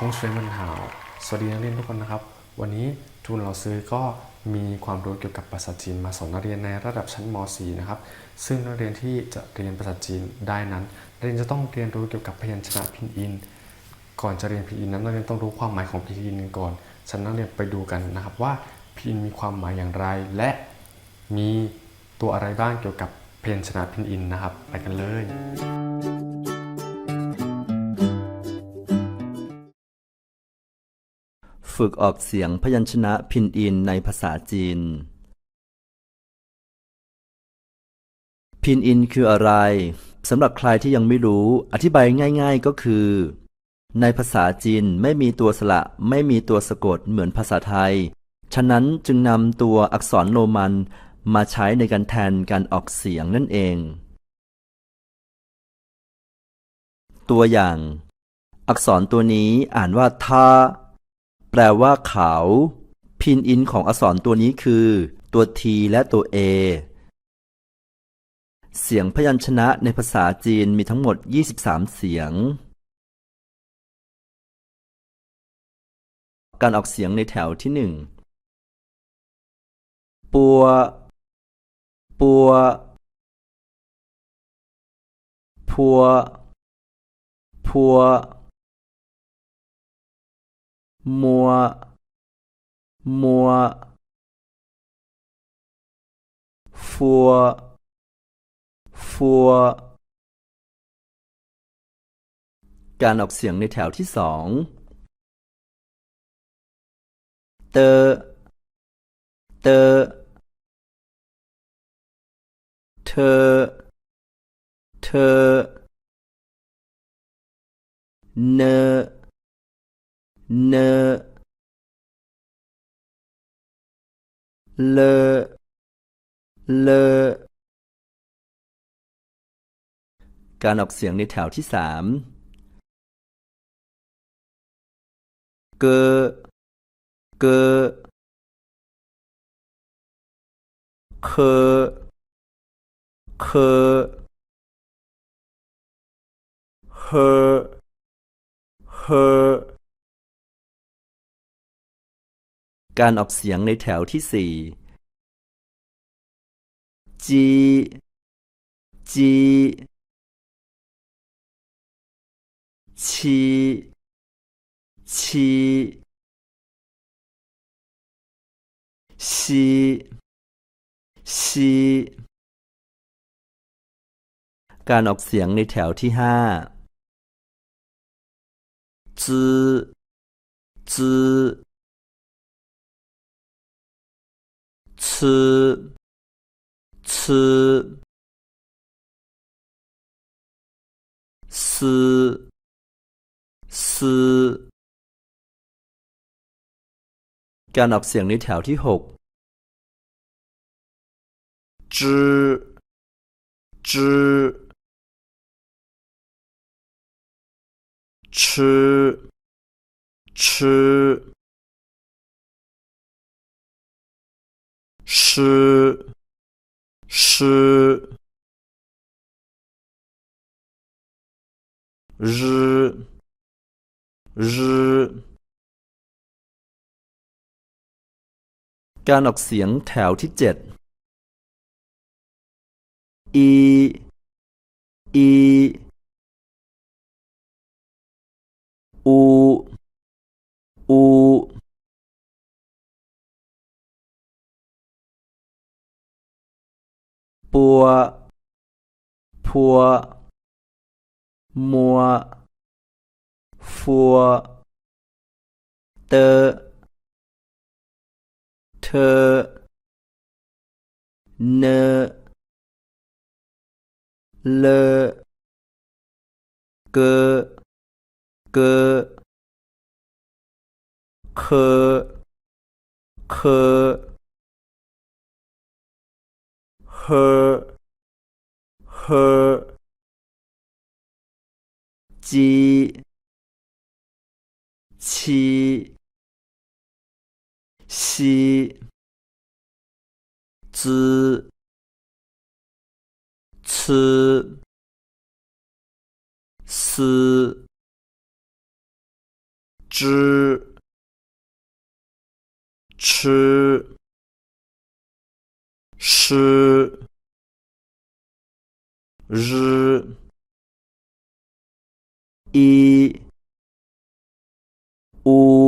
ทงช่วยมันหาว สวัสดีนักเรียนทุกคนนะครับ วันนี้ทุนเราซื้อก็มีความรู้เกี่ยวกับภาษาจีนมาสอนนักเรียนในระดับชั้นม .4 นะครับ ซึ่งนักเรียนที่จะเรียนภาษาจีนได้นั้นนักเรียนจะต้องเรียนรู้เกี่ยวกับพยัญชนะพินอิน ก่อนจะเรียนพินอินนั้นนักเรียนต้องรู้ความหมายของพินอินก่อนฉะนั้นนักเรียนไปดูกันนะครับว่าพินอินมีความหมายอย่างไร และมีตัวอะไรบ้างเกี่ยวกับพยัญชนะพินอินนะครับ ไปกันเลย ฝึกออกเสียงพยัญชนะพินอินในภาษาจีน พินอินคืออะไรสำหรับใครที่ยังไม่รู้ อธิบายง่าย ๆก็คือ ในภาษาจีนไม่มีตัวสระไม่มีตัวสะกดเหมือนภาษาไทย ฉะนั้นจึงนำตัวอักษรโรมันมาใช้ในการแทนการออกเสียงนั่นเอง ตัวอย่าง อักษรตัวนี้อ่านว่าทา แปลว่าเขา พินอินของอักษรตัวนี้คือ ตัว T และตัว A เสียงพยัญชนะในภาษาจีนมีทั้งหมด 23 เสียง การออกเสียงในแถวที่หนึ่งปัว ปัว พัว พัว มัว มัว ฟัว ฟัว การออกเสียงในแถวที่สอง เตอ เตอ เธอ เธอ เนอ เนอเลอเลอการออกเสียงในแถวที่สามเกอเกอเคอเคเฮอเฮ การออกเสียงในแถวที่สี่จีจีชีชีชีชีการออกเสียงในแถวที่ห้าจื้อจื้อ 吃吃思思การออกเสียงในแถวที่หกจื้อจื้อ吃吃 诗诗日日การออกเสียงแถวที่เจ็ดอีอีอูอู ปัว พัว มัว ฟัว เตอเธอ เนเลเกเกอเคอเค 呵呵鸡七七滋呲呲之吃吃日一五